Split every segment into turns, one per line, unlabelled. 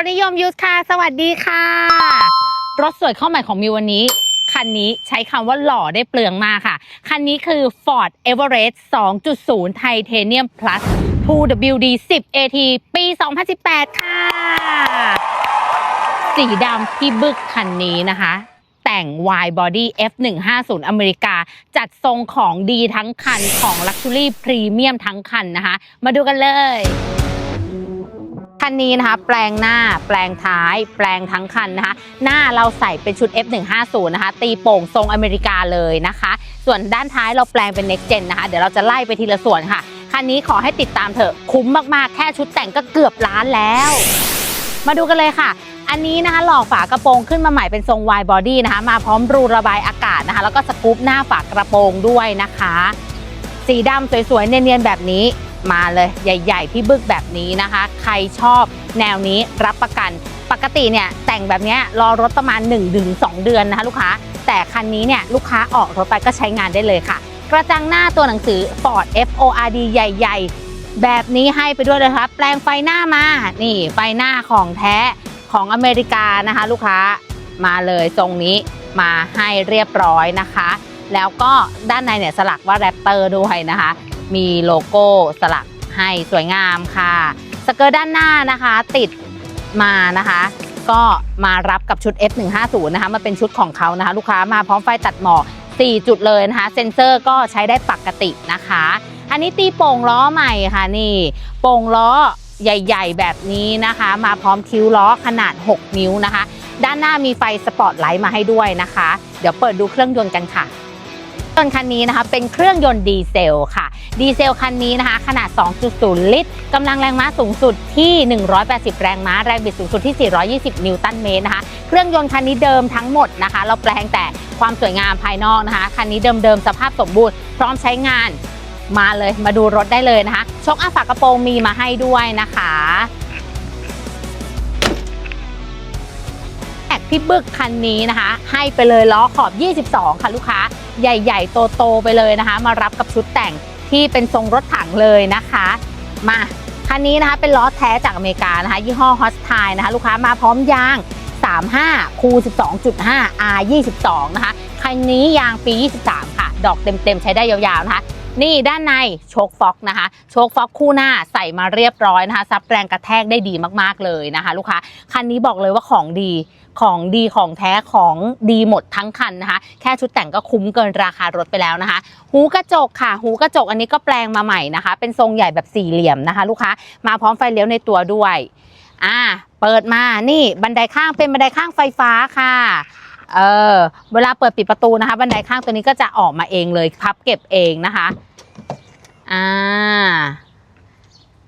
รถนิยมยูสค่ะ สวัสดีค่ะ รถสวยเข้าใหม่ของมิววันนี้ คันนี้ใช้คำว่าหล่อได้เปลืองมากค่ะ คันนี้คือ Ford Everest 2.0 Titanium Plus 2WD 10 AT ปี 2018 ค่ะ สีดำที่บึกคันนี้นะคะ แต่ง wide body F150 อเมริกา จัดทรงของดีทั้งคันของ Luxury Premium ทั้งคันนะคะ มาดูกันเลย คันนี้นะคะ แปลงหน้าแปลงท้าย แปลงทั้งคันนะคะ หน้าเราใส่เป็นชุด F150 นะคะ ตีโป่งทรงอเมริกาเลยนะคะ ส่วนด้านท้ายเราแปลงเป็น Next Gen นะคะ เดี๋ยวเราจะไล่ไปทีละส่วนค่ะ คันนี้ขอให้ติดตามเถอะคุ้มมากๆ แค่ชุดแต่งก็เกือบล้านแล้ว มาดูกันเลยค่ะอันนี้นะคะหล่อฝากระโปรงขึ้นมาใหม่เป็นทรง wide body นะคะมาพร้อมรูระบายอากาศนะคะ แล้วก็สกู๊ปหน้าฝากระโปรงด้วยนะคะ สีดำสวยๆเนียนๆแบบนี้ มาเลยใหญ่ๆพี่บึกแบบนี้นะคะ ใครชอบแนวนี้รับประกัน ปกติเนี่ยแต่งแบบนี้รอรถประมาณ 1-2 เดือนนะคะลูกค้า แต่คันนี้เนี่ยลูกค้าออกรถไปก็ใช้งานได้เลยค่ะ กระจังหน้าตัวหนังสือ Ford FORD ใหญ่ ๆ แบบนี้ให้ไปด้วยเลยครับแปลงไฟหน้ามา นี่ไฟหน้าของแท้ของอเมริกานะคะ ลูกค้ามาเลยทรงนี้มาให้เรียบร้อยนะคะ แล้วก็ด้านในเนี่ยสลักว่าแรปเตอร์ด้วยนะคะ มีโลโก้สลักให้สวยงามค่ะ สเกิร์ตด้านหน้านะคะติดมานะคะ ก็มารับกับชุด F150 นะคะมาเป็นชุดของเขานะคะ ลูกค้ามาพร้อมไฟตัดหมอก4 จุดเลยนะคะ เซ็นเซอร์ก็ใช้ได้ปกตินะคะ อันนี้ตีโป่งล้อใหม่ค่ะนี่ โป่งล้อใหญ่ ๆ แบบนี้นะคะ มาพร้อมคิ้วล้อขนาด 6 นิ้วนะคะ ด้านหน้ามีไฟสปอตไลท์มาให้ด้วยนะคะ เดี๋ยวเปิดดูเครื่องยนต์กันค่ะ ยนต์คันนี้นะคะเป็นเครื่องยนต์ดีเซลค่ะ ดีเซลคันนี้นะคะ ขนาด 2.0 ลิตรกำลังแรงม้าสูงสุดที่ 180 แรงม้า แรงบิดสูงสุดที่ 420 นิวตันเมตรนะคะ เครื่องยนต์คันนี้เดิมทั้งหมดนะคะ เราแปลงแต่ความสวยงามภายนอกนะคะ คันนี้เดิมๆ สภาพสมบูรณ์ พร้อมใช้งานมาเลยมาดูรถได้เลยนะคะชกอาฝากระโปรงมีมาให้ด้วยนะคะ แอกพี่บึกคันนี้นะคะ ให้ไปเลยล้อขอบ 22 ค่ะลูกค้าใหญ่ๆ โตๆไปเลยนะคะ มารับกับชุดแต่งที่เป็นทรงรถถังเลยนะคะ มาคันนี้นะคะเป็นล้อแท้จากอเมริกานะคะ ยี่ห้อ h o s t i นะคะ ลูกค้ามาพร้อมยาง 35 คู12.5 R 22 นะคะ คันนี้ยางปี 23 ค่ะ ดอกเต็มๆ ใช้ได้ยาวๆ นะคะ นี่ด้านในโชคฟ็อกนะคะ โชคฟ็อกคู่หน้าใส่มาเรียบร้อยนะคะ ซับแรงกระแทกได้ดีมากๆเลยนะคะ ลูกค้าคันนี้บอกเลยว่าของดีของดีของแท้ของดีหมดทั้งคันนะคะ แค่ชุดแต่งก็คุ้มเกินราคารถไปแล้วนะคะ หูกระจกค่ะ หูกระจกอันนี้ก็แปลงมาใหม่นะคะ เป็นทรงใหญ่แบบสี่เหลี่ยมนะคะ ลูกค้ามาพร้อมไฟเลี้ยวในตัวด้วยอ่าเปิดมานี่บันไดข้างเป็นบันไดข้างไฟฟ้าค่ะ เออเวลาเปิดปิดประตูนะคะ บันไดข้างตัวนี้ก็จะออกมาเองเลยพับเก็บเองนะคะอ่า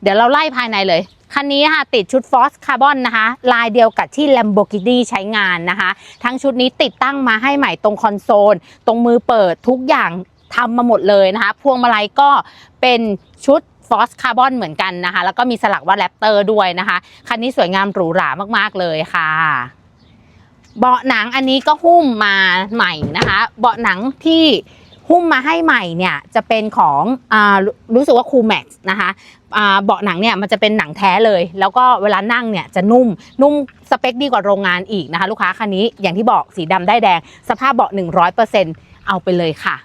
เดี๋ยวเราไล่ภายในเลย คันนี้นะคะติดชุดฟอสคาร์บอนนะคะ ลายเดียวกับที่ Lamborghini ใช้งานนะคะ ทั้งชุดนี้ติดตั้งมาให้ใหม่ตรงคอนโซล ตรงมือเปิดทุกอย่างทำมาหมดเลยนะคะ พวงมาลัยก็เป็นชุดฟอสคาร์บอนเหมือนกันนะคะ แล้วก็มีสลักว่าแรปเตอร์ด้วยนะคะ คันนี้สวยงามหรูหรามากๆเลยค่ะ เบาะหนังอันนี้ก็หุ้มมาใหม่นะคะ เบาะหนังที่หุ้มมาให้ใหม่เนี่ยจะเป็นของอารู้สึกว่าคูแม็กซ์นะคะอ่าเบาะหนังเนี่ยมันจะเป็นหนังแท้เลย แล้วก็เวลานั่งเนี่ยจะนุ่มนุ่มสเปคดีกว่าโรงงานอีกนะคะ ลูกค้าคันนี้อย่างที่บอกสีดำได้แดง สภาพเบาะ 100%เอาไปเลยค่ะ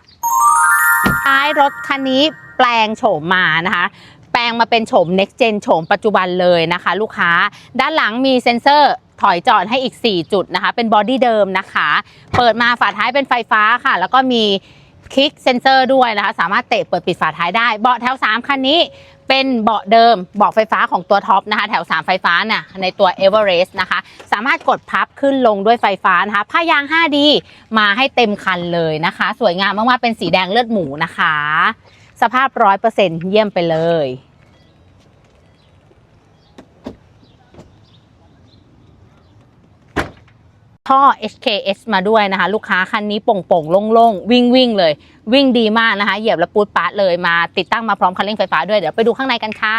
ท้ายรถคันนี้แปลงโฉมมานะคะแปลงมาเป็นโฉม next gen โฉมปัจจุบันเลยนะคะ ลูกค้าด้านหลังมีเซ็นเซอร์ ถอยจอดให้อีก 4 จุดนะคะ เป็นบอดี้เดิมนะคะ เปิดมาฝาท้ายเป็นไฟฟ้าค่ะ แล้วก็มีคลิกเซนเซอร์ด้วยนะคะ สามารถเตะเปิดปิดฝาท้ายได้ เบาะแถว 3 คันนี้เป็นเบาะเดิมเบาะไฟฟ้าของตัวท็อปนะคะ แถว 3 ไฟฟ้าน่ะในตัว Everest นะคะ สามารถกดพับขึ้นลงด้วยไฟฟ้านะคะ ผ้ายาง 5D มาให้เต็มคันเลยนะคะ สวยงามมากๆ เป็นสีแดงเลือดหมูนะคะ สภาพ 100%เยี่ยมไปเลย ท่อ HKS มาด้วยนะคะ ลูกค้าคันนี้โป่งๆโล่งๆ วิ่งวิ่งเลย วิ่งดีมากนะคะ เหยียบแล้วปูดปาดเลยมาติดตั้งมาพร้อมคันเร่งไฟฟ้าด้วย เดี๋ยวไปดูข้างในกันค่ะ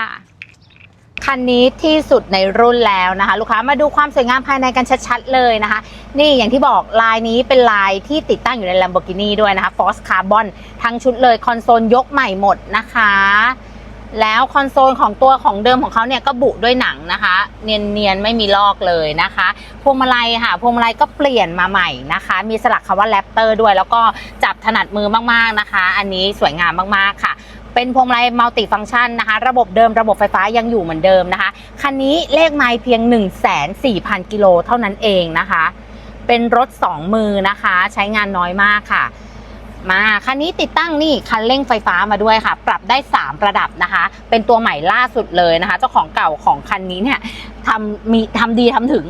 คันนี้ที่สุดในรุ่นแล้วนะคะ ลูกค้ามาดูความสวยงามภายในกันชัดๆเลยนะคะ นี่อย่างที่บอกลายนี้เป็นลายที่ติดตั้งอยู่ใน Lamborghini ด้วยนะคะ Force Carbon ทั้งชุดเลยคอนโซลยกใหม่หมดนะคะ แล้วคอนโซลของตัวของเดิมของเขาเนี่ยก็บุด้วยหนังนะคะ เนียนๆ ไม่มีลอกเลยนะคะ พวงมาลัยค่ะ พวงมาลัยก็เปลี่ยนมาใหม่นะคะ มีสลักคำว่าแรปเตอร์ด้วย แล้วก็จับถนัดมือมากๆนะคะ อันนี้สวยงามมากๆค่ะ เป็นพวงมาลัยมัลติฟังก์ชันนะคะ ระบบเดิมระบบไฟฟ้ายังอยู่เหมือนเดิมนะคะ คันนี้เลขไมล์เพียง 1,400 0กิโลเท่านั้นเองนะคะ เป็นรถ 2 มือนะคะ ใช้งานน้อยมากค่ะ มาคันนี้ติดตั้งนี่คันเร่งไฟฟ้ามาด้วยค่ะ ปรับได้ 3 ระดับนะคะ เป็นตัวใหม่ล่าสุดเลยนะคะ เจ้าของเก่าของคันนี้เนี่ยทำมีทำดีทำถึง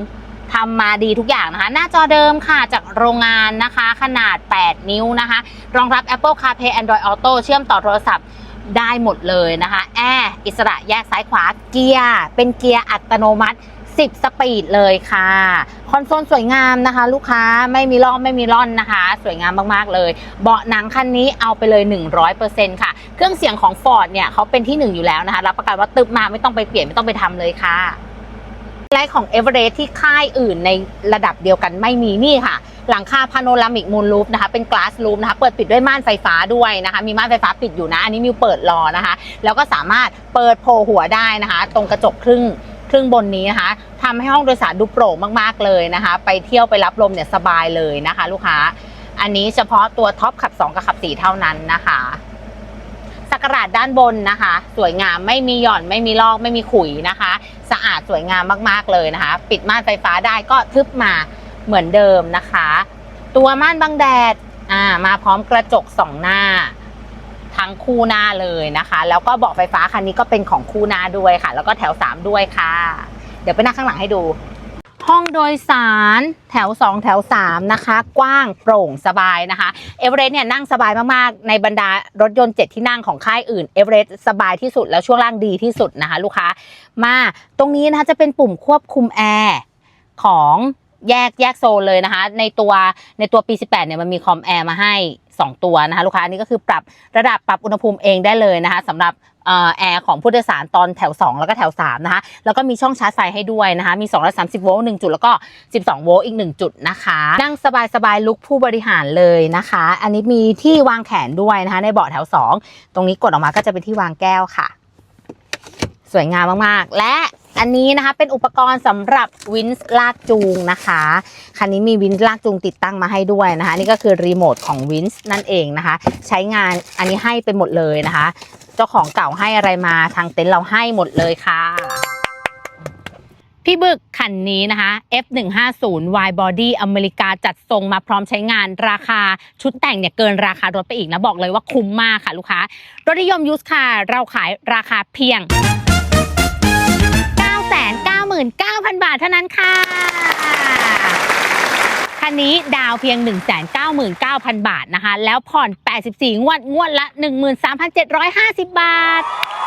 ทำมาดีทุกอย่างนะคะ หน้าจอเดิมค่ะจากโรงงานนะคะ ขนาด 8 นิ้วนะคะ รองรับ Apple CarPlay Android Auto เชื่อมต่อโทรศัพท์ได้หมดเลยนะคะ แอร์อิสระแยกซ้ายขวาเกียร์เป็นเกียร์อัตโนมัติ 10 สปีดเลยค่ะ คอนโซลสวยงามนะคะ ลูกค้าไม่มีลอกไม่มีร่อนนะคะ สวยงามมากๆเลย เบาะหนังคันนี้เอาไปเลย 100%ค่ะ เครื่องเสียงของ Ford เนี่ยเขาเป็นที่ 1 อยู่แล้วนะคะ รับประกันว่าตึบมาไม่ต้องไปเปลี่ยนไม่ต้องไปทำเลยค่ะไลท์ของ e v e r e s t ที่ค่ายอื่นในระดับเดียวกันไม่มีนี่ค่ะ หลังคาพาโนรามิกมูลลูปนะคะ เป็น glass loop นะคะ เปิดปิดด้วยม่านไฟฟ้าด้วยนะคะ มีม่านไฟฟ้าปิดอยู่นะ อันนี้มิวเปิดรอนะคะ แล้วก็สามารถเปิดโผล่หัวได้นะคะ ตรงกระจกครึ่ง ครึ่งบนนี้นะคะทำให้ห้องโดยสารดูโปร่งมากๆเลยนะคะ ไปเที่ยวไปรับลมเนี่ยสบายเลยนะคะ ลูกค้า อันนี้เฉพาะตัวท็อปขับ 2 กับขับ 4 เท่านั้นนะคะสักการะด้านบนนะคะ สวยงามไม่มีหย่อนไม่มีลอกไม่มีขุยนะคะ สะอาดสวยงามมากๆเลยนะคะ ปิดม่านไฟฟ้าได้ก็ทึบมาเหมือนเดิมนะคะ ตัวม่านบังแดดอ่ามาพร้อมกระจกสองหน้า ทั้งคู่หน้าเลยนะคะ แล้วก็เบาะไฟฟ้าคันนี้ก็เป็นของคู่หน้าด้วยค่ะ แล้วก็แถว 3 ด้วยค่ะ เดี๋ยวไปนั่งข้างหลังให้ดู ห้องโดยสารแถว 2 แถว 3 นะคะ กว้างโปร่งสบายนะคะเอเวอเรสต์เนี่ยนั่งสบายมากๆ ในบรรดารถยนต์ 7 ที่นั่งของค่ายอื่นเอเวอเรสต์สบายที่สุดแล้วช่วงล่างดีที่สุดนะคะ ลูกค้ามาตรงนี้นะคะจะเป็นปุ่มควบคุมแอร์ของแยกแยกโซนเลยนะคะ ในตัวในตัวปี 18 เนี่ยมันมีคอมแอร์มาให้ 2 ตัวนะคะลูกค้าอันนี้ก็คือปรับระดับปรับอุณหภูมิเองได้เลยนะคะสำหรับแอร์ของผู้โดยสารตอนแถว 2 แล้วก็แถว3นะคะแล้วก็มีช่องชาร์จไฟให้ด้วยนะคะมี 230 โวลต์1จุดแล้วก็ 12 โวลต์อีก 1 จุดนะคะ นั่งสบายๆลุกผู้บริหารเลยนะคะ อันนี้มีที่วางแขนด้วยนะคะในเบาะแถว 2 ตรงนี้กดออกมาก็จะเป็นที่วางแก้วค่ะ สวยงามมากๆ และ อันนี้นะคะเป็นอุปกรณ์สำหรับวินส์ลากจูงนะคะคันนี้มีวินส์ลากจูงติดตั้งมาให้ด้วยนะคะ นี่ก็คือรีโมทของวินส์นั่นเองนะคะ ใช้งานอันนี้ให้ไปหมดเลยนะคะ เจ้าของเก่าให้อะไรมาทางเต็นท์เราให้หมดเลยค่ะพี่บึกคันนี้นะคะ F150 Y Body อเมริกาจัดทรงมาพร้อมใช้งานราคาชุดแต่งเนี่ยเกินราคารถไปอีกนะ บอกเลยว่าคุ้มมากค่ะลูกค้า รถนิยมยูสค่ะ เราขายราคาเพียง 999,000 บาทเท่านั้นค่ะ คันนี้ดาวเพียง 199,000 บาทนะคะ แล้วผ่อน 84 งวด งวดละ 13,750 บาท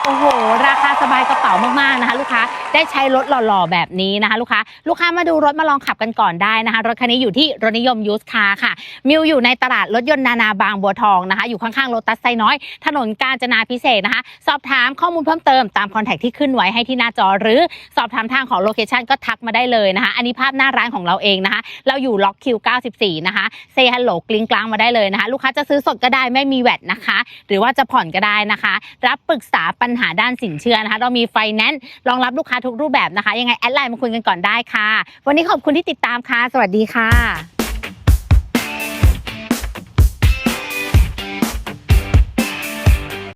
โอ้โห ราคาสบายกระเป๋ามาก ๆ นะคะ ลูกค้า ได้ใช้รถหล่อ ๆ แบบนี้นะคะ ลูกค้า ลูกค้ามาดูรถมาลองขับกันก่อนได้นะคะ รถคันนี้อยู่ที่รถนิยมยูสคาร์ค่ะ มิวอยู่ในตลาดรถยนต์นานาบางบัวทองนะคะ อยู่ข้างๆโลตัสไซน้อย ถนนกาญจนาพิเศษนะคะ สอบถามข้อมูลเพิ่มเติมตามคอนแทคที่ขึ้นไว้ให้ที่หน้าจอ หรือสอบถามทางของโลเคชันก็ทักมาได้เลยนะคะ อันนี้ภาพหน้าร้านของเราเองนะคะ เราอยู่ล็อกคิว94 นะคะเซฮัลโหลกลิ้งกลางมาได้เลยนะคะ ลูกค้าจะซื้อสดก็ได้ไม่มีแวดนะคะ หรือว่าจะผ่อนก็ได้นะคะ รับปรึกษาปัญหาด้านสินเชื่อนะคะ เรามีไฟแนนซ์รองรับลูกค้าทุกรูปแบบนะคะ ยังไงแอดไลน์มาคุยกันก่อนได้ค่ะ วันนี้ขอบคุณที่ติดตามค่ะ สวัสดีค่ะ